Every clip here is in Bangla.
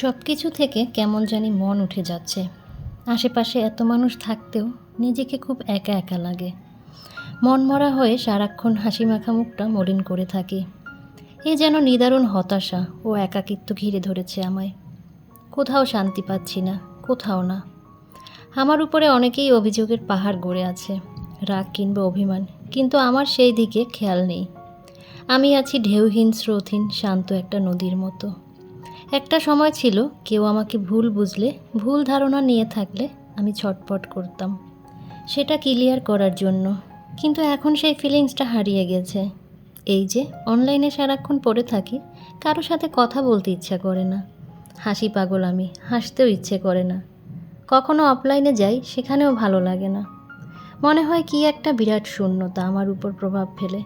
সব কিছু থেকে কেমন জানি মন উঠে যাচ্ছে। আশেপাশে এত মানুষ থাকতেও নিজেকে খুব একা একা লাগে। মন মরা হয়ে সারাক্ষণ হাসি মাখা মুখটা মলিন করে থাকি। এ যেন নিদারুণ হতাশা ও একাকিত্ব ঘিরে ধরেছে আমায়। কোথাও শান্তি পাচ্ছি না, কোথাও না। আমার উপরে অনেকেই অভিযোগের পাহাড় গড়ে আছে, রাগ কিংবা অভিমান, কিন্তু আমার সেই দিকে খেয়াল নেই। আমি আছি ঢেউহীন, স্রোতহীন, শান্ত একটা নদীর মতো। একটা সময় ছিল কেউ আমাকে ভুল বুঝলে, ভুল ধারণা নিয়ে থাকলে আমি ছটপট করতাম। সেটা ক্লিয়ার করার জন্য। কিন্তু এখন সেই ফিলিংসটা হারিয়ে গেছে। এই যে অনলাইনে সারাক্ষণ পড়ে থাকি, কারও সাথে কথা বলতে ইচ্ছা করে না। হাসি পাগল আমি, হাসতেও ইচ্ছে করে না। কখনো অফলাইনে যাই, সেখানেও ভালো লাগে না। মনে হয় কি একটা বিরাট শূন্যতা আমার উপর প্রভাব ফেলে।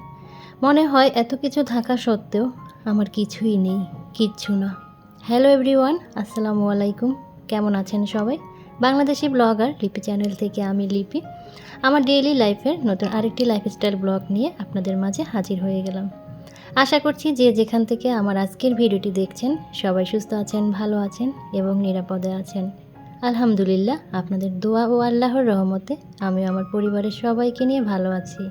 মনে হয় এত কিছু থাকা সত্ত্বেও আমার কিছুই নেই, কিচ্ছু না। হ্যালো এভরিওয়ান আসসালামু আলাইকুম। কেমন আছেন সবাই? বাংলাদেশি ব্লগার লিপি চ্যানেল থেকে আমি লিপি। আমার ডেইলি লাইফের নতুন আরেকটি লাইফস্টাইল ব্লগ নিয়ে আপনাদের মাঝে হাজির হয়ে গেলাম। আশা করছি যে যেখান থেকে আমার আজকের ভিডিওটি দেখছেন, সবাই সুস্থ আছেন, ভালো আছেন এবং নিরাপদে আছেন। আলহামদুলিল্লাহ, আপনাদের দোয়া ও আল্লাহর রহমতে আমি আমার পরিবারের সবাইকে নিয়ে ভালো আছি।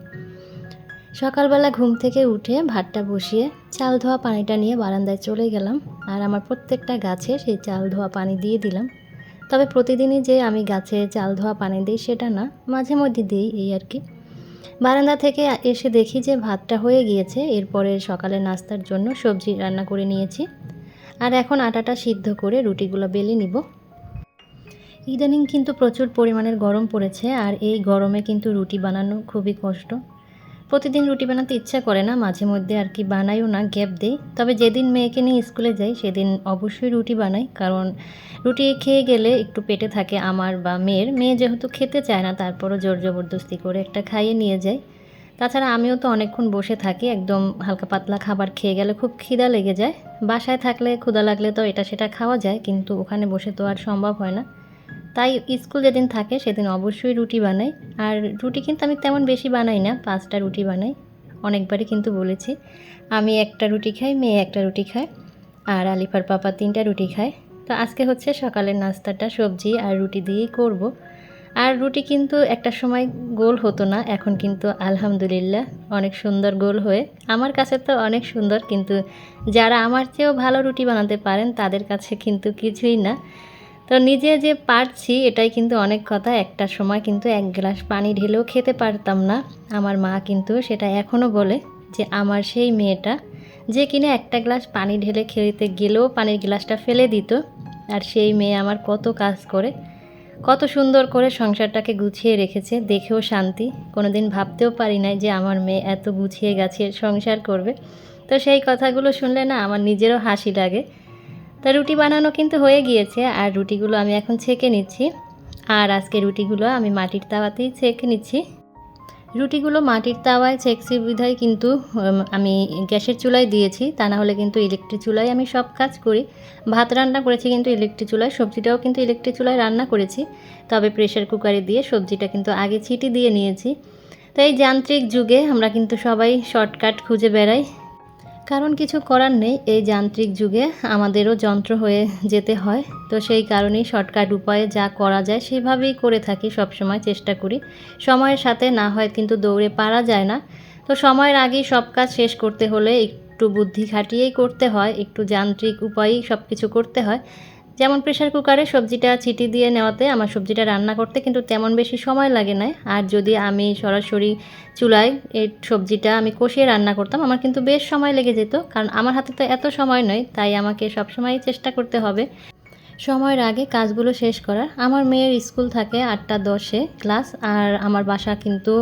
সকালবেলা ঘুম থেকে উঠে ভাতটা বসিয়ে চাল ধোয়া পানিটা নিয়ে বারান্দায় চলে গেলাম আর আমার প্রত্যেকটা গাছে সেই চাল ধোয়া পানি দিয়ে দিলাম। তবে প্রতিদিনই যে আমি গাছে চাল ধোয়া পানি দিই সেটা না, মাঝে মধ্যে দিই এই আর কি। বারান্দা থেকে এসে দেখি যে ভাতটা হয়ে গিয়েছে, এরপরে সকালে নাস্তার জন্য সবজি রান্না করে নিয়েছি। আর এখন আটাটা সিদ্ধ করে রুটিগুলো বেলে নিব। ইদানিং কিন্তু প্রচুর পরিমাণের গরম পড়েছে আর এই গরমে কিন্তু রুটি বানানো খুবই কষ্ট। প্রতিদিন রুটি বানাতে ইচ্ছা করে না, মাঝে মধ্যে আর কি বানাইও না, গ্যাপ দেই। তবে যেদিন মেয়েকে নিয়ে স্কুলে যাই, সেদিন অবশ্যই রুটি বানাই, কারণ রুটি খেয়ে গেলে একটু পেটে থাকে আমার বা মেয়ের। মেয়ে যেহেতু খেতে চায় না, তারপরও জোর জবরদস্তি করে একটা খাইয়ে নিয়ে যায়। তাছাড়া আমিও তো অনেকক্ষণ বসে থাকি, একদম হালকা পাতলা খাবার খেয়ে গেলে খুব খিদা লেগে যায়। বাসায় থাকলে ক্ষুদা লাগলে তো এটা সেটা খাওয়া যায়, কিন্তু ওখানে বসে তো আর সম্ভব হয় না। তাই স্কুল যেদিন থাকে সেদিন অবশ্যই রুটি বানাই। আর রুটি কিন্তু আমি তেমন বেশি বানাই না, পাঁচটা রুটি বানাই। অনেকবারই কিন্তু বলেছি, আমি একটা রুটি খাই, মেয়ে একটা রুটি খায়, আর আলিফার পাপা তিনটা রুটি খায়। তো আজকে হচ্ছে সকালের নাস্তাটা সবজি আর রুটি দিয়েই করব। আর রুটি কিন্তু একটা সময় গোল হতো না, এখন কিন্তু আলহামদুলিল্লাহ অনেক সুন্দর গোল হয়ে, আমার কাছে তো অনেক সুন্দর, কিন্তু যারা আমার চেয়েও ভালো রুটি বানাতে পারেন তাদের কাছে কিন্তু কিছুই না। তো নিজে যে পারছি, এটাই কিন্তু অনেক কথা। একটা সময় কিন্তু এক গ্লাস পানি ঢেলেও খেতে পারতাম না। আমার মা কিন্তু সেটা এখনও বলে যে, আমার সেই মেয়েটা যে কিনা একটা গ্লাস পানি ঢেলে খেতে গেলেও পানির গ্লাসটা ফেলে দিত। আর সেই মেয়ে আমার কত কাজ করে, কত সুন্দর করে সংসারটাকে গুছিয়ে রেখেছে। দেখেও শান্তি। কোনোদিন ভাবতেও পারি নাই যে, আমার মেয়ে এত গুছিয়ে গাছিয়ে সংসার করবে। তো সেই কথাগুলো শুনলে না আমার নিজেরও হাসি লাগে। তা রুটি বানানো কিন্তু হয়ে গিয়েছে, আর রুটিগুলো আমি এখন ছেঁকে নিচ্ছি। আর আজকে রুটিগুলো আমি মাটির তাওয়াতেই ছেঁকে নিচ্ছি। রুটিগুলো মাটির তাওয়ায় ছেঁকছি বিধায় কিন্তু আমি গ্যাসের চুলায় দিয়েছি, তা না হলে কিন্তু ইলেকট্রিক চুলায় আমি সব কাজ করি। ভাত রান্না করেছি কিন্তু ইলেকট্রিক চুলায়, সবজিটাও কিন্তু ইলেকট্রিক চুলায় রান্না করেছি। তবে প্রেশার কুকারে দিয়ে সবজিটা কিন্তু আগে ছিটি দিয়ে নিয়েছি। তো এই যান্ত্রিক যুগে আমরা কিন্তু সবাই শর্টকাট খুঁজে বেড়াই। কারণ কিছু করার নেই। এই যান্ত্রিক যুগে আমাদেরও যন্ত্র হয়ে যেতে হয়। তো সেই কারণেই শর্টকাট উপায়ে যা করা যায় সেভাবেই করে থাকি, সবসময় চেষ্টা করি। সময়ের সাথে না হয় কিন্তু দৌড়ে পারা যায় না। তো সময়ের আগেই সব কাজ শেষ করতে হলে একটু বুদ্ধি খাটিয়েই করতে হয়, একটু যান্ত্রিক উপায়েই সব কিছু করতে হয়। যেমন প্রেশার কুকারে সবজিটা ছিটি দিয়ে নেওয়াতে আমার সবজিটা রান্না করতে কিন্তু তেমন বেশি সময় লাগে না। আর যদি আমি সরাসরি চুলায় এই সবজিটা আমি কষিয়ে রান্না করতাম, আমার কিন্তু বেশ সময় লেগে যেত। কারণ আমার হাতে তো এত সময় নয়, তাই আমাকে সবসময় চেষ্টা করতে হবে। সময়ের আগে কাজগুলো শেষ করার। আমার মেয়ের স্কুল থাকে আটটা দশে ক্লাস, আর আমার বাসা কিন্তু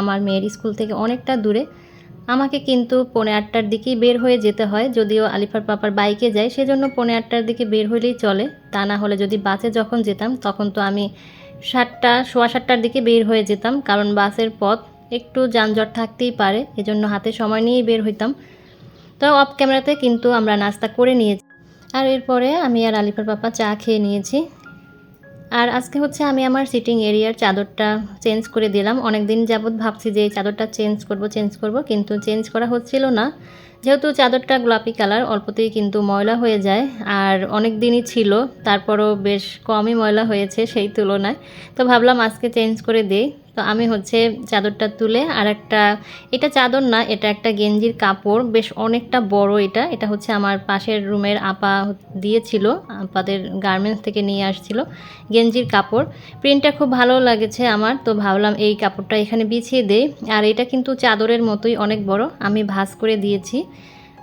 আমার মেয়ের স্কুল থেকে অনেকটা দূরে। আমাকে কিন্তু পৌনে আটটার দিকেই বের হয়ে যেতে হয়, যদিও আলিফার পাপার বাইকে যাই, সেজন্য পৌনে আটটার দিকে বের হইলেই চলে। তা না হলে যদি বাসে যখন যেতাম, তখন তো আমি সাতটা, সোয়া সাতটার দিকে বের হয়ে যেতাম, কারণ বাসের পথ একটু যানজট থাকতেই পারে, এজন্য হাতে সময় নিয়েই বের হইতাম। তো অফ ক্যামেরাতে কিন্তু আমরা নাস্তা করে নিয়েছি। আর এরপরে আমি আর আলিফার পাপা চা খেয়ে নিয়েছি। আর আজকে হচ্ছে আমি আমার সিটিং এরিয়ার চাদরটা চেঞ্জ করে দিলাম। অনেক দিন যাবৎ ভাবছি যে এই চাদরটা চেঞ্জ করব চেঞ্জ করব, কিন্তু চেঞ্জ করা হচ্ছিল না। যেহেতু চাদরটা গোলাপি কালার অল্পতেই কিন্তু ময়লা হয়ে যায়। আর অনেক দিনই ছিল, তারপরও বেশ কমই ময়লা হয়েছে সেই তুলনায়। তো ভাবলাম আজকে চেঞ্জ করে দিই। তো আমি হচ্ছে চাদরটা তুলে আর একটা এটা চাদর না, এটা একটা গেঞ্জির কাপড়, বেশ অনেকটা বড় এটা। এটা হচ্ছে আমার পাশের রুমের আপা দিয়েছিল, আপাদের গার্মেন্টস থেকে নিয়ে আসছিল গেঞ্জির কাপড়। প্রিন্টটা খুব ভালো লাগেছে আমার, তো ভাবলাম এই কাপড়টা এখানে বিছিয়ে দেই। আর এটা কিন্তু চাদরের মতোই অনেক বড়, আমি ভাঁজ করে দিয়েছি।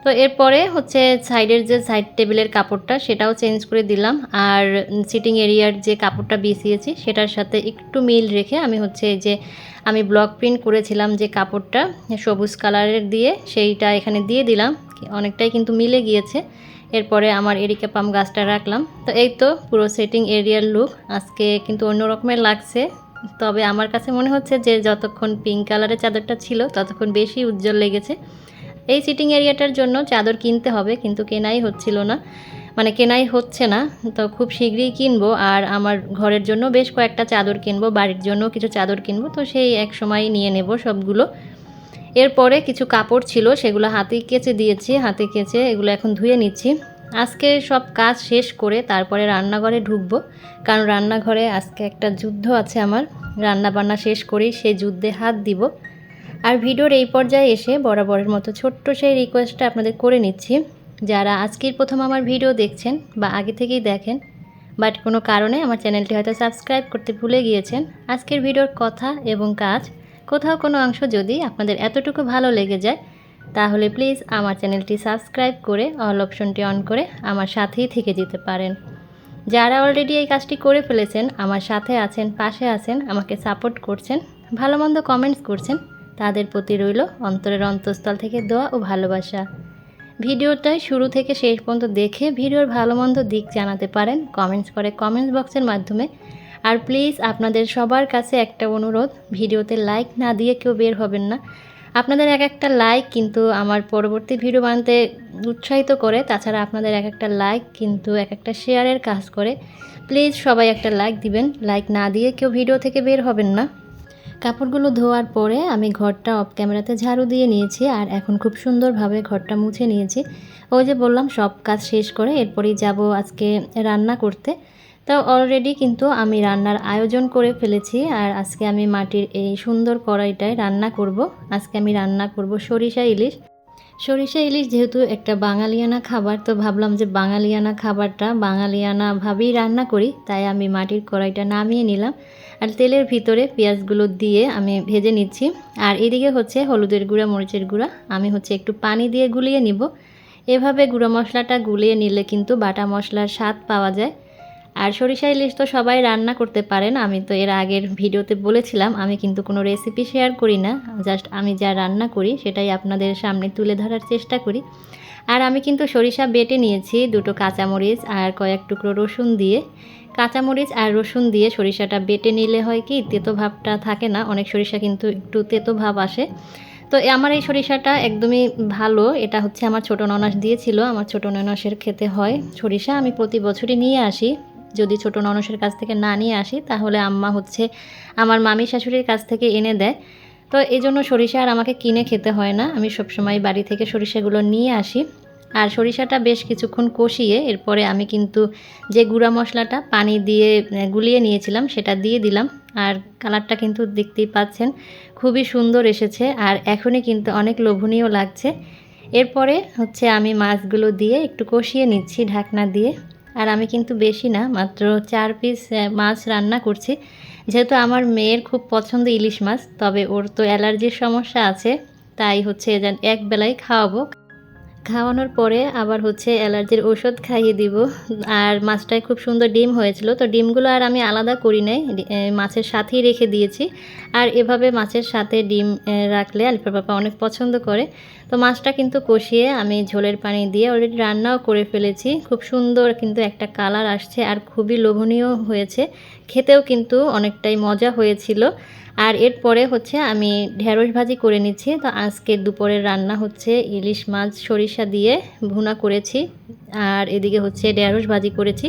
তো এরপরে হচ্ছে সাইডের যে সাইড টেবিলের কাপড়টা, সেটাও চেঞ্জ করে দিলাম। আর সিটিং এরিয়ার যে কাপড়টা বিছিয়েছি, সেটার সাথে একটু মিল রেখে আমি হচ্ছে যে আমি ব্লক প্রিন্ট করেছিলাম যে কাপড়টা, সবুজ কালারের দিয়ে সেইটা এখানে দিয়ে দিলাম। অনেকটাই কিন্তু মিলে গিয়েছে। এরপরে আমার এরিকা পাম গাছটা রাখলাম। তো এই তো পুরো সেটিং এরিয়ার লুক। আজকে কিন্তু অন্য রকমের লাগছে। তবে আমার কাছে মনে হচ্ছে যে যতক্ষণ পিঙ্ক কালারের চাদরটা ছিল, ততক্ষণ বেশি উজ্জ্বল লেগেছে। এই সিটিং এরিয়াটার জন্য চাদর কিনতে হবে, কিন্তু কেনাই হচ্ছিল না। মানে কেনাই হচ্ছে না, তো খুব শীঘ্রই কিনবো। আর আমার ঘরের জন্য বেশ কয়েকটা চাদর কিনবো, বাড়ির জন্য কিছু চাদর কিনবো, তো সেই এক সময় নিয়ে নেব সবগুলো। এরপরে কিছু কাপড় ছিল, সেগুলো হাতে কেচে দিয়েছি, হাতে কেচে এগুলো এখন ধুয়ে নিচ্ছি। আজকে সব কাজ শেষ করে তারপরে রান্নাঘরে ঢুকবো, কারণ রান্নাঘরে আজকে একটা যুদ্ধ আছে আমার। রান্না বান্না শেষ করেই সেই যুদ্ধে হাত দিব। আর ভিডিওর এই পর্যায়ে এসে বরাবরের মতো ছোট্ট সেই রিকোয়েস্টটা আপনাদের করে নিচ্ছি। যারা আজকের প্রথম আমার ভিডিও দেখছেন বা আগে থেকেই দেখেন বাট কোনো কারণে আমার চ্যানেলটি হয়তো সাবস্ক্রাইব করতে ভুলে গিয়েছেন, আজকের ভিডিওর কথা এবং কাজ, কোথাও কোনো অংশ যদি আপনাদের এতটুকু ভালো লেগে যায়, তাহলে প্লিজ আমার চ্যানেলটি সাবস্ক্রাইব করে অল অপশনটি অন করে আমার সাথেই থেকে যেতে পারেন। যারা অলরেডি এই কাজটি করে ফেলেছেন, আমার সাথে আছেন, পাশে আছেন, আমাকে সাপোর্ট করছেন, ভালো মন্দ কমেন্টস করছেন তাদের প্রতি রইল অন্তরের অন্তঃস্থল থেকে দোয়া ও ভালোবাসা। ভিডিওটাই শুরু থেকে শেষ পর্যন্ত দেখে ভিডিওর ভালো মন্দ দিক জানাতে পারেন কমেন্টস করে কমেন্টস বক্সের মাধ্যমে। আর প্লিজ আপনাদের সবার কাছে একটা অনুরোধ, ভিডিওতে লাইক না দিয়ে কেউ বের হবেন না। আপনাদের এক একটা লাইক কিন্তু আমার পরবর্তী ভিডিও বানাতে উৎসাহিত করে, তাছাড়া আপনাদের এক একটা লাইক কিন্তু এক একটা শেয়ারের কাজ করে। প্লিজ সবাই একটা লাইক দিবেন, লাইক না দিয়ে কেউ ভিডিও থেকে বের হবেন না। কাপড়গুলো ধোয়ার পরে আমি ঘরটা অফ ক্যামেরাতে ঝাড়ু দিয়ে নিয়েছি আর এখন খুব সুন্দরভাবে ঘরটা মুছে নিয়েছি। ওই যে বললাম, সব কাজ শেষ করে এরপরেই যাব আজকে রান্না করতে। তো অলরেডি কিন্তু আমি রান্নার আয়োজন করে ফেলেছি আর আজকে আমি মাটির এই সুন্দর কড়াইটায় রান্না করব। আজকে আমি রান্না করব সরিষা ইলিশ। সরিষা ইলিশ যেহেতু একটা বাঙালিয়ানা খাবার, তো ভাবলাম যে বাঙালিয়ানা খাবারটা বাঙালিয়ানাভাবেই রান্না করি, তাই আমি মাটির কড়াইটা নামিয়ে নিলাম। আর তেলের ভিতরে পেঁয়াজগুলো দিয়ে আমি ভেজে নিচ্ছি। আর এদিকে হচ্ছে হলুদের গুঁড়া, মরিচের গুঁড়া, আমি হচ্ছে একটু পানি দিয়ে গুলিয়ে নিব। এভাবে গুঁড়ো মশলাটা গুলিয়ে নিলে কিন্তু বাটা মশলার স্বাদ পাওয়া যায়। আর সরিষা ইলিশ তো সবাই রান্না করতে পারেন আমি তো এর আগের ভিডিওতে বলেছিলাম, আমি কিন্তু কোনো রেসিপি শেয়ার করি না জাস্ট আমি যা রান্না করি সেটাই আপনাদের সামনে তুলে ধরার চেষ্টা করি। আর আমি কিন্তু সরিষা বেটে নিয়েছি দুটো কাঁচামরিচ আর কয়েক টুকরো রসুন দিয়ে। কাঁচামরিচ আর রসুন দিয়ে সরিষাটা বেটে নিলে হয় কি, তেতো ভাবটা থাকে না, অনেক সরিষা কিন্তু একটু তেতো ভাব আসে। তো আমার এই সরিষাটা একদমই ভালো, এটা হচ্ছে আমার ছোটো ননাস দিয়েছিল, আমার ছোটো ননাসের খেতে হয় সরিষা, আমি প্রতি বছরই নিয়ে আসি। যদি ছোট ননসের কাছ থেকে না নিয়ে আসি, তাহলে আম্মা হচ্ছে আমার মামি শাশুড়ির কাছ থেকে এনে দেয়। তো এই জন্য সরিষা আর আমাকে কিনে খেতে হয় না। আমি সবসময় বাড়ি থেকে সরিষাগুলো নিয়ে আসি। আর সরিষাটা বেশ কিছুক্ষণ কষিয়ে এরপরে আমি কিন্তু যে গুঁড়া মশলাটা পানি দিয়ে গুলিয়ে নিয়েছিলাম, সেটা দিয়ে দিলাম। আর কালারটা কিন্তু দেখতেই পাচ্ছেন, খুবই সুন্দর এসেছে আর এখনই কিন্তু অনেক লোভনীয় লাগছে। এরপরে হচ্ছে আমি মাছগুলো দিয়ে একটু কষিয়ে নিচ্ছি ঢাকনা দিয়ে। আর আমি কিন্তু বেশি না, মাত্র চার পিস মাছ রান্না করছি। যেহেতু আমার মেয়ের খুব পছন্দ ইলিশ মাছ, তবে ওর তো অ্যালার্জির সমস্যা আছে, তাই হচ্ছে এক বেলায় খাওয়াবো। খাওয়ানোর পরে আবার হচ্ছে অ্যালার্জির ওষুধ খাইয়ে দিব। আর মাছটায় খুব সুন্দর ডিম হয়েছিল, তো ডিমগুলো আর আমি আলাদা করি নাই মাছের সাথেই রেখে দিয়েছি। আর এভাবে মাছের সাথে ডিম রাখলে আলিফার বাবা অনেক পছন্দ করে। তো মাছটা কিন্তু কষিয়ে আমি ঝোলের পানি দিয়ে অলরেডি রান্নাও করে ফেলেছি। খুব সুন্দর কিন্তু একটা কালার আসছে আর খুবই লোভনীয় হয়েছে। খেতেও কিন্তু অনেকটাই মজা হয়েছিল। আর এরপরে হচ্ছে আমি ঢেঁড়স ভাজি করে নিচ্ছি। তো আজকে দুপুরের রান্না হচ্ছে ইলিশ মাছ, সরিষা দিয়ে ভুনা করেছি। আর এদিকে হচ্ছে ঢেঁড়স ভাজি করেছি।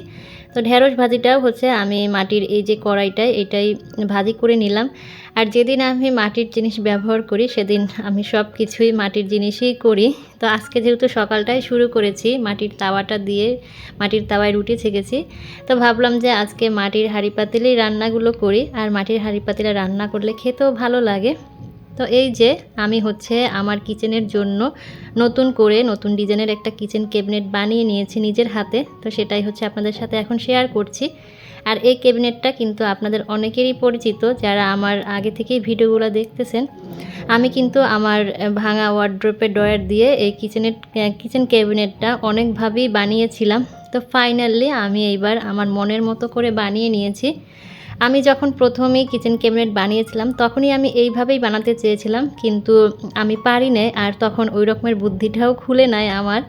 তো ঢেঁড়স ভাজিটাও হচ্ছে আমি মাটির এই যে কড়াইটায় এটাই ভাজি করে নিলাম। আর যেদিন আমি মাটির জিনিস ব্যবহার করি, সেদিন আমি সব কিছুই মাটির জিনিসই করি। তো আজকে যেহেতু সকালটাই শুরু করেছি, মাটির তাওয়াটা দিয়ে মাটির তাওয়ায় রুটি ছেঁকেছি। তো ভাবলাম যে আজকে মাটির হাঁড়ি পাতিলেই রান্নাগুলো করি, আর মাটির হাঁড়ি পাতিলে রান্না করলে খেতেও ভালো লাগে। তো এই যে আমি হচ্ছে আমার কিচেনের জন্য নতুন করে নতুন ডিজাইনের একটা কিচেন ক্যাবিনেট বানিয়ে নিয়েছি নিজের হাতে। তো সেটাই হচ্ছে আপনাদের সাথে এখন শেয়ার করছি। আর এই ক্যাবিনেটটা কিন্তু আপনাদের অনেকেরই পরিচিত যারা আমার আগে থেকেই ভিডিওগুলো দেখতেছেন। আমি কিন্তু আমার ভাঙা ওয়ার্ড্রপের ডয়ার দিয়ে এই কিচেনের কিচেন ক্যাবিনেটটা অনেকভাবেই বানিয়েছিলাম। তো ফাইনালি আমি এইবার আমার মনের মতো করে বানিয়ে নিয়েছি। আমি যখন প্রথমেই কিচেন ক্যাবিনেট বানিয়েছিলাম, তখনই আমি এইভাবেই বানাতে চেয়েছিলাম, কিন্তু আমি পারি নাই আর তখন ওই রকমের বুদ্ধিটাও খুলে নেয় আমার।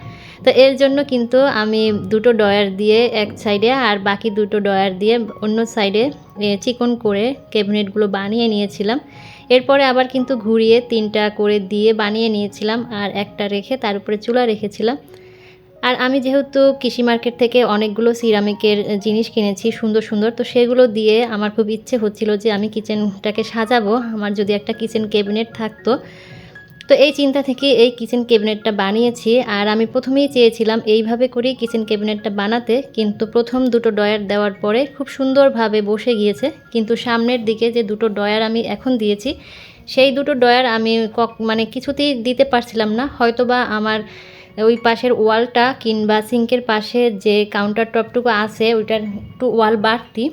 তো এর জন্য কিন্তু আমি দুটো ডয়ার দিয়ে এক সাইডে আর বাকি দুটো ডয়ার দিয়ে অন্য সাইডে চিকন করে ক্যাবিনেটগুলো বানিয়ে নিয়েছিলাম। এরপরে আবার কিন্তু ঘুরিয়ে তিনটা করে দিয়ে বানিয়ে নিয়েছিলাম আর একটা রেখে তার উপরে চুলা রেখেছিলাম। আর আমি যেহেতু কৃষি মার্কেট থেকে অনেকগুলো সিরামিকের জিনিস কিনেছি, সুন্দর সুন্দর, তো সেগুলো দিয়ে আমার খুব ইচ্ছে হচ্ছিল যে আমি কিচেনটাকে সাজাবো। আমার যদি একটা কিচেন ক্যাবিনেট থাকতো। তো এই চিন্তা থেকে এই কিচেন ক্যাবিনেটটা বানিয়েছি আর আমি প্রথমেই চেয়েছিলাম এইভাবে করেই কিচেন ক্যাবিনেটটা বানাতে। কিন্তু প্রথম দুটো ডয়ার দেওয়ার পরে খুব সুন্দরভাবে বসে গিয়েছে। কিন্তু সামনের দিকে যে দুটো ডয়ার আমি এখন দিয়েছি, সেই দুটো ডয়ার আমি মানে কিছুতেই দিতে পারছিলাম না। হয়তোবা আমার ওই পাশের ওয়ালটা কিংবা সিঙ্কের পাশে যে কাউন্টার টপটুকু আছে, ওইটার একটু ওয়াল বাড়তি,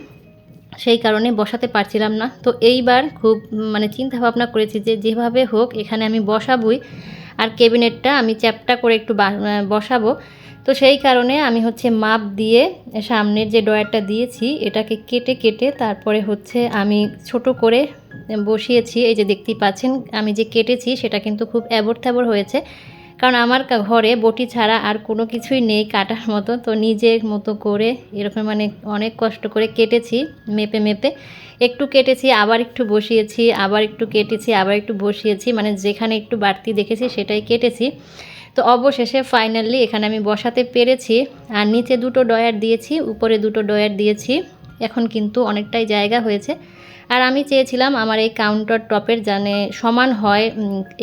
সেই কারণে বসাতে পারছিলাম না। তো এইবার খুব মানে চিন্তা ভাবনা করেছি যে যেভাবে হোক এখানে আমি বসাবই, আর ক্যাবিনেটটা আমি চ্যাপটা করে একটু বসাবো। তো সেই কারণে আমি হচ্ছে মাপ দিয়ে সামনের যে ডয়ারটা দিয়েছি, এটাকে কেটে কেটে তারপরে হচ্ছে আমি ছোট করে বসিয়েছি। এই যে দেখতেই পাচ্ছেন, আমি যে কেটেছি সেটা কিন্তু খুব অ্যাবর থ্যাবর হয়েছে। কারণ আমার ঘরে বটি ছাড়া আর কোনো কিছুই নেই কাটার মতো। তো নিজের মতো করে এরকম মানে অনেক কষ্ট করে কেটেছি, মেপে মেপে। একটু কেটেছি, আবার একটু বসিয়েছি, আবার একটু কেটেছি, আবার একটু বসিয়েছি। মানে যেখানে একটু বাড়তি দেখেছি সেটাই কেটেছি। তো অবশেষে ফাইনালি এখানে আমি বসাতে পেরেছি। আর নিচে দুটো ডয়ার দিয়েছি, উপরে দুটো ডয়ার দিয়েছি। এখন কিন্তু অনেকটাই জায়গা হয়েছে। আর আমি চেয়েছিলাম আমার এই কাউন্টার টপের জানে সমান হয়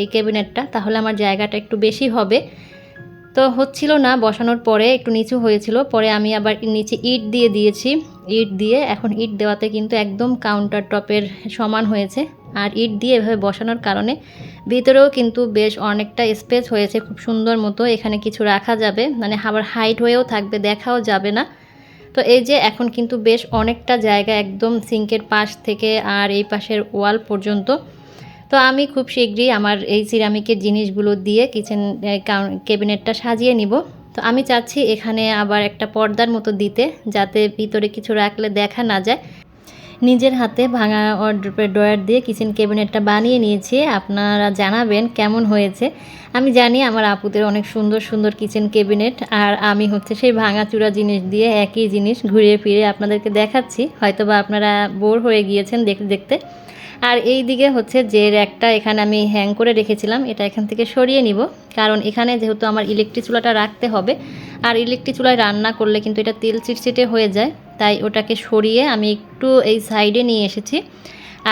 এই ক্যাবিনেটটা, তাহলে আমার জায়গাটা একটু বেশি হবে। তো হচ্ছিল না, বসানোর পরে একটু নিচু হয়েছিল, পরে আমি আবার নিচে ইট দিয়ে দিয়েছি। ইট দিয়ে এখন ইট দেওয়াতে কিন্তু একদম কাউন্টার টপের সমান হয়েছে। আর ইট দিয়ে এভাবে বসানোর কারণে ভিতরেও কিন্তু বেশ অনেকটা স্পেস হয়েছে, খুব সুন্দর মতো। এখানে কিছু রাখা যাবে মানে আবার হাইট হয়েও থাকবে, দেখাও যাবে না। তো এই যে এখন কিন্তু বেশ অনেকটা জায়গা একদম সিঙ্কের পাশ থেকে আর এই পাশের ওয়াল পর্যন্ত। তো আমি খুব শীঘ্রই আমার এই সিরামিকের জিনিসগুলো দিয়ে কিচেন ক্যাবিনেটটা সাজিয়ে নিব। তো আমি চাচ্ছি এখানে আবার একটা পর্দার মতো দিতে, যাতে ভিতরে কিছু রাখলে দেখা না যায়। নিজের হাতে ভাঙা ড্রয়ার দিয়ে কিচেন ক্যাবিনেটটা বানিয়ে নিয়েছি। আপনারা জানাবেন কেমন হয়েছে। আমি জানি আমার আপুদের অনেক সুন্দর সুন্দর কিচেন ক্যাবিনেট আর আমি হচ্ছে সেই ভাঙাচুরা জিনিস দিয়ে একই জিনিস ঘুরিয়ে ফিরে আপনাদেরকে দেখাচ্ছি। হয়তো বা আপনারা বোর হয়ে গিয়েছেন দেখতে দেখতে। আর এই দিকে হচ্ছে যে র্যাকটা এখানে আমি হ্যাং করে রেখেছিলাম, এটা এখান থেকে সরিয়ে নিব। কারণ এখানে যেহেতু আমার ইলেকট্রিক চুলাটা রাখতে হবে, আর ইলেকট্রিক চুলায় রান্না করলে কিন্তু এটা তেল চিটচিটে হয়ে যায়। তাই ওটাকে সরিয়ে আমি একটু এই সাইডে নিয়ে এসেছি।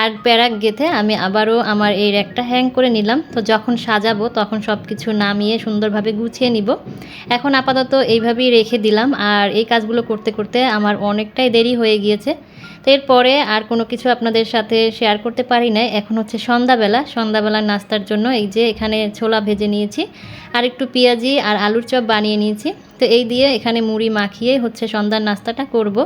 আর প্যারাক গেথে আমি আবারও আমার এই র্যাকটা হ্যাং করে নিলাম। তো যখন সাজাবো তখন সব কিছু নামিয়ে সুন্দরভাবে গুছিয়ে নিব। এখন আপাতত এইভাবেই রেখে দিলাম। আর এই কাজগুলো করতে করতে আমার অনেকটাই দেরি হয়ে গিয়েছে। তো এরপরে আর কোনো কিছু আপনাদের সাথে শেয়ার করতে পারি না এখন হচ্ছে সন্ধ্যাবেলা। সন্ধ্যাবেলার নাস্তার জন্য এই যে এখানে ছোলা ভেজে নিয়েছি, আর একটু পেঁয়াজি আর আলুর চপ বানিয়ে নিয়েছি। তো এই দিয়ে এখানে মুড়ি মাখিয়ে হচ্ছে সন্ধ্যার নাস্তাটা করব।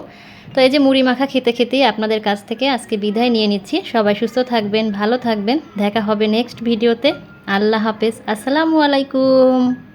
তো এই যে মুড়ি মাখা খেতে খেতেই আপনাদের কাছ থেকে আজকে বিদায় নিয়ে নিচ্ছি। সবাই সুস্থ থাকবেন, ভালো থাকবেন। দেখা হবে নেক্সট ভিডিওতে আল্লাহ হাফেজ। আসসালামু আলাইকুম।